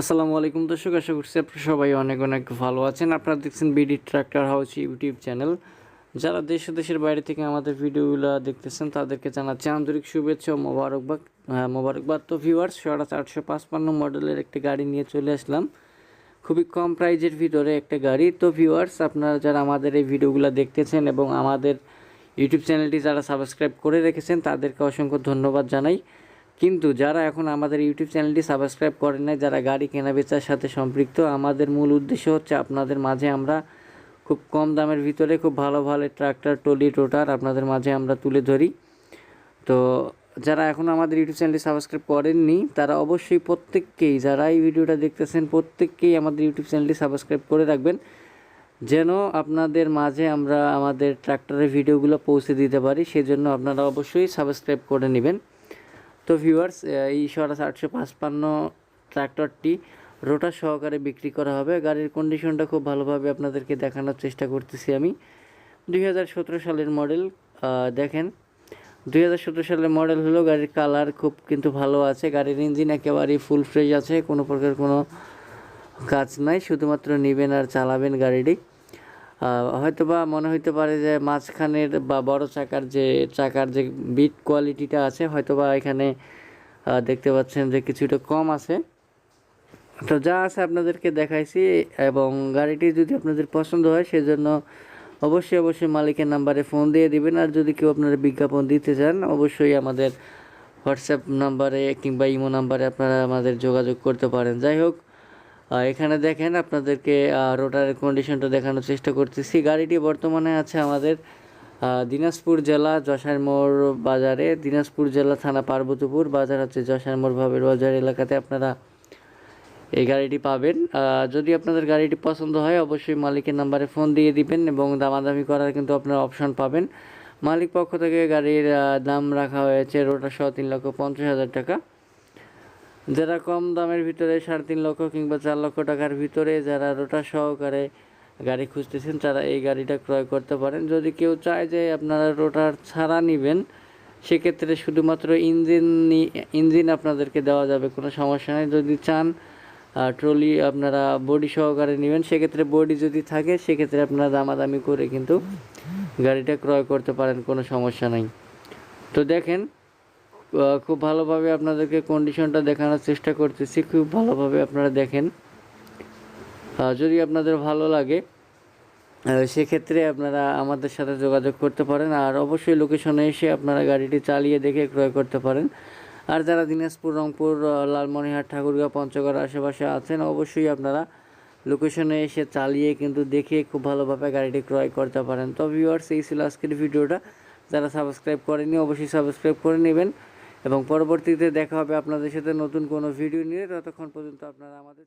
আসসালামু আলাইকুম দর্শক আশা করছি আপনারা সবাই অনেক অনেক ভালো আছেন। আপনারা দেখছেন BD tractor house YouTube channel. যারা দেশ দেশের বাইরে থেকে আমাদের ভিডিওগুলো দেখতেছেন তাদেরকে জানাচ্ছি আন্তরিক শুভেচ্ছা ও মোবারকবাদ হ্যাঁ, মোবারকবাদ। তো ভিউয়ার্স সাড়ে চারশো পাঁচপান্ন মডেলের একটি গাড়ি নিয়ে চলে আসলাম। খুবই কম প্রাইজের ভিতরে একটা গাড়ি। তো ভিউয়ার্স আপনারা যারা আমাদের এই ভিডিওগুলো দেখতেছেন এবং আমাদের ইউটিউব চ্যানেলটি যারা সাবস্ক্রাইব করে রেখেছেন তাদেরকে অসংখ্য ধন্যবাদ জানাই। কিন্তু যারা এখন আমাদের ইউটিউব চ্যানেলটি সাবস্ক্রাইব করেন নাই, যারা গাড়ি কেনা বেচার সাথে সম্পৃক্ত, আমাদের মূল উদ্দেশ্য হচ্ছে আপনাদের মাঝে আমরা খুব কম দামের ভিতরে খুব ভালো ভালো ট্রাক্টর, টলি টোটার আপনাদের মাঝে আমরা তুলে ধরি। তো যারা এখন আমাদের ইউটিউব চ্যানেলটি সাবস্ক্রাইব করেননি, তারা অবশ্যই প্রত্যেককেই, যারা এই ভিডিওটা দেখতেছেন, প্রত্যেককেই আমাদের ইউটিউব চ্যানেলটি সাবস্ক্রাইব করে রাখবেন, যেন আপনাদের মাঝে আমরা আমাদের ট্রাক্টরের ভিডিওগুলো পৌঁছে দিতে পারি। সেজন্য আপনারা অবশ্যই সাবস্ক্রাইব করে নেবেন। তো ভিউয়ার্স এই সরাস আটশো পাঁচপান্ন ট্রাক্টরটি রোটার সহকারে বিক্রি করা হবে। গাড়ির কন্ডিশনটা খুব ভালোভাবে আপনাদেরকে দেখানোর চেষ্টা করতেছি আমি। দুই হাজার সতেরো সালের মডেল দেখেন। দুই হাজার সতেরো সালের মডেল হলো গাড়ির কালার খুব কিন্তু ভালো আছে। গাড়ির ইঞ্জিন একেবারেই ফুল ফ্রেশ আছে, কোনো প্রকার কোনো কাজ নাই। শুধুমাত্র নেবেন আর চালাবেন গাড়িটি। হয়তো বা মনে হইতে পারে যে মাঝখানের বা বড় চাকার যে চাকার যে বিট কোয়ালিটিটা আছে হয়তো বা এখানে দেখতে পাচ্ছেন যে কিছুটা কম আছে। তো যা আছে আপনাদেরকে দেখাইছি এবং গাড়িটি যদি আপনাদের পছন্দ হয়, সেজন্য অবশ্যই অবশ্যই মালিকের নাম্বারে ফোন দিয়ে দিবেন। আর যদি কেউ আপনারা বিজ্ঞাপন দিতে চান, অবশ্যই আমাদের হোয়াটসঅ্যাপ নাম্বারে কিংবা ইমো নাম্বারে আপনারা আমাদের যোগাযোগ করতে পারেন। যাই হোক এখানে দেখেন আপনাদেরকে রোটারের কন্ডিশনটা দেখানোর চেষ্টা করতেছি। গাড়িটি বর্তমানে আছে আমাদের দিনাজপুর জেলা মোড় বাজারে। দিনাজপুর জেলা থানা পার্বতীপুর। বাজার হচ্ছে মোড় ভাবের বাজার এলাকাতে আপনারা এই গাড়িটি পাবেন। যদি আপনাদের গাড়িটি পছন্দ হয়, অবশ্যই মালিকের নাম্বারে ফোন দিয়ে দিবেন এবং দামাদামি করার কিন্তু আপনারা অপশন পাবেন। মালিক পক্ষ থেকে গাড়ির দাম রাখা হয়েছে রোটার সহ তিন লক্ষ পঞ্চাশ হাজার টাকা। যারা কম দামের ভিতরে সাড়ে তিন লক্ষ কিংবা চার লক্ষ টাকার ভিতরে যারা রোটার সহকারে গাড়ি খুঁজতেছেন, তারা এই গাড়িটা ক্রয় করতে পারেন। যদি কেউ চায় যে আপনারা রোটার ছাড়া নেবেন, সেক্ষেত্রে শুধুমাত্র ইঞ্জিন ইঞ্জিন আপনাদেরকে দেওয়া যাবে, কোনো সমস্যা নেই। যদি চান ট্রলি আপনারা বডি সহকারে নেবেন, সেক্ষেত্রে বডি যদি থাকে, সেক্ষেত্রে আপনারা দামাদামি করে কিন্তু গাড়িটা ক্রয় করতে পারেন, কোনো সমস্যা নেই। তো দেখেন খুব ভালোভাবে আপনাদেরকে কন্ডিশনটা দেখানোর চেষ্টা করতেছি খুব ভালোভাবে আপনারা দেখেন। যদি আপনাদের ভালো লাগে সেক্ষেত্রে আপনারা আমাদের সাথে যোগাযোগ করতে পারেন আর অবশ্যই লোকেশনে এসে আপনারা গাড়িটি চালিয়ে দেখে ক্রয় করতে পারেন। আর যারা দিনাজপুর রংপুর আহ, লালমনিরহাট ঠাকুরগাঁও পঞ্চগড় আশেপাশে আছেন অবশ্যই আপনারা লোকেশনে এসে চালিয়ে কিন্তু দেখে খুব ভালোভাবে গাড়িটি ক্রয় করতে পারেন। তো ভিউয়ার্স এই ছিল আজকের ভিডিওটা। যারা সাবস্ক্রাইব করেনি অবশ্যই সাবস্ক্রাইব করে নেবেন। এবং পরবর্তীতে দেখা হবে আপনাদের সাথে নতুন কোনো ভিডিও নিয়ে। ততক্ষণ পর্যন্ত আপনারা আমাদের